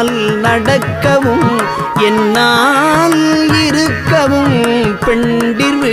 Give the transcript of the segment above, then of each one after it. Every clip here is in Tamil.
என்னால் நடக்கவும் என்னால் இருக்கவும் பெண்டிர்வு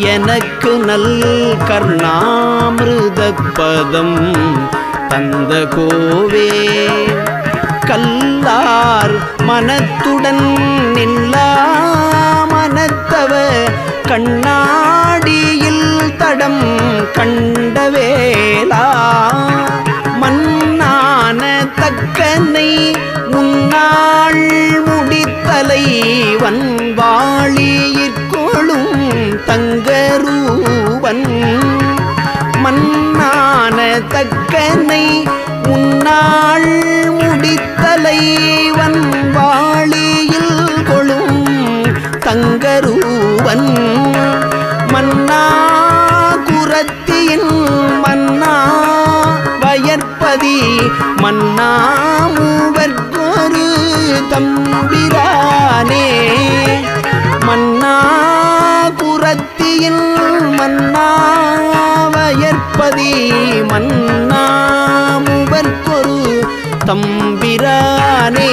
எனக்கு நல் கர்ணாமிருத பதம் தந்த கோவே. கல்லார் மனத்துடன் தக்கனை உன்னாள் முடித்தலை வன்வாளியில் கொழும் தங்கரூவன். மன்னா குரத்தியின் மன்னா வயற்பதி மன்னா மூவர்க்கொரு தம்பிரானே. மன்னா குரத்தியின் மன்னா வயற்பதி மன்னா மூவர்க்கொரு தம்பிரானே.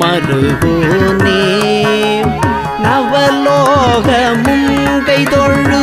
மருகோனே நவலோகமும் கைதொழு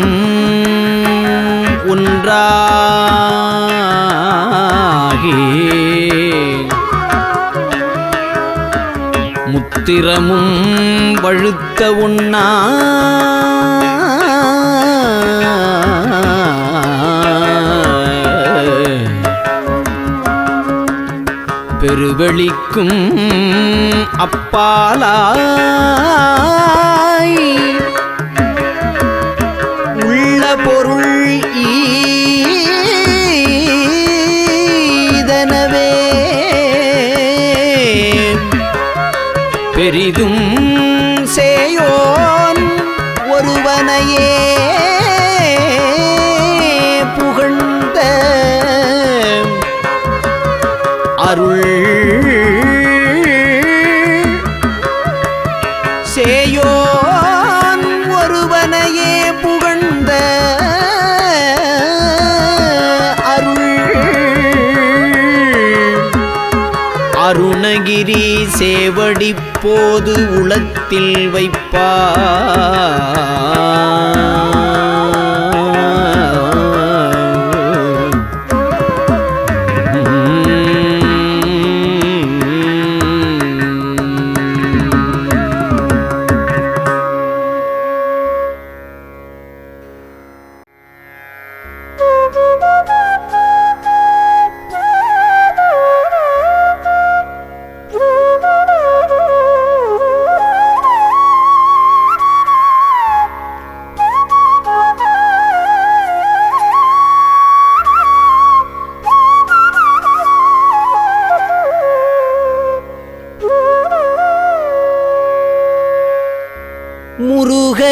ஒன்றாகி முத்திரமும் வழுத்த உண்ணா. பெருவெளிக்கும் அப்பாலாய். பெரிதும் இப்போது உளத்தில் வைப்பா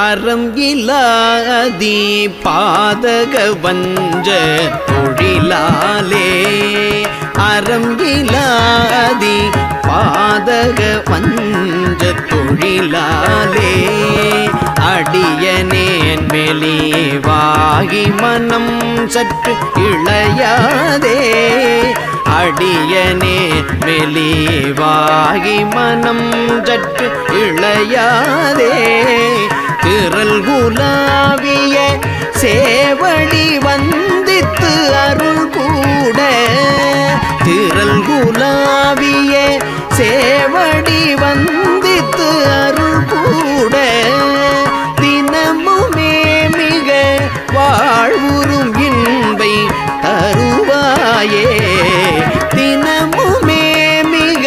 அறம் இலாதி பாதக வஞ்ச தொழிலாலே. அறம் இலாதி பாதக வஞ்ச தொழிலாலே. அடியனேன் மெலிவாகி மனம் சற்று இளையாதே. அடியனே மெலிவாகி மனம் சற்று இளையாதே. ஆவிய சேவடி வந்தித்து அருள் கூட தினமுமே மிக வாழ்வுறும் இன்பை தருவாயே. தினமுமே மிக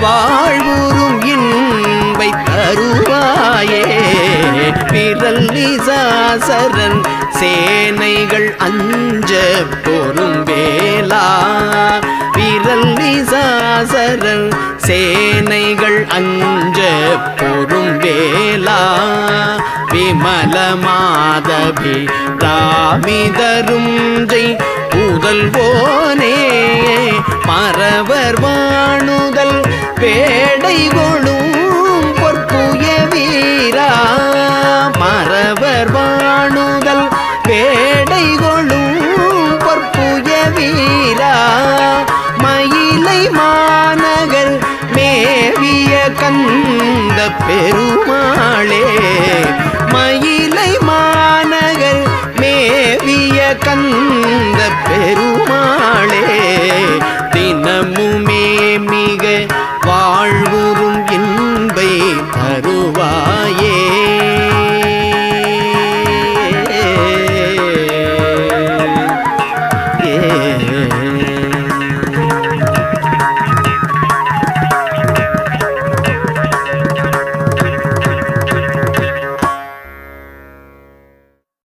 வாழ்வுறும் இன்பை தருவாயே. விரல் நிசாசரன் சேனைகள் அஞ்ச மாதவி ராமிதரும் ஜெய் புதல்வோனே மறவர் வாணுதல் பேடை கொளும் பொற்புய வீரா மறவர் வாணுதல் பேடை கொளும் பொற்புய வீரா மயிலை மாநகர் மேவிய கந்த பெருமா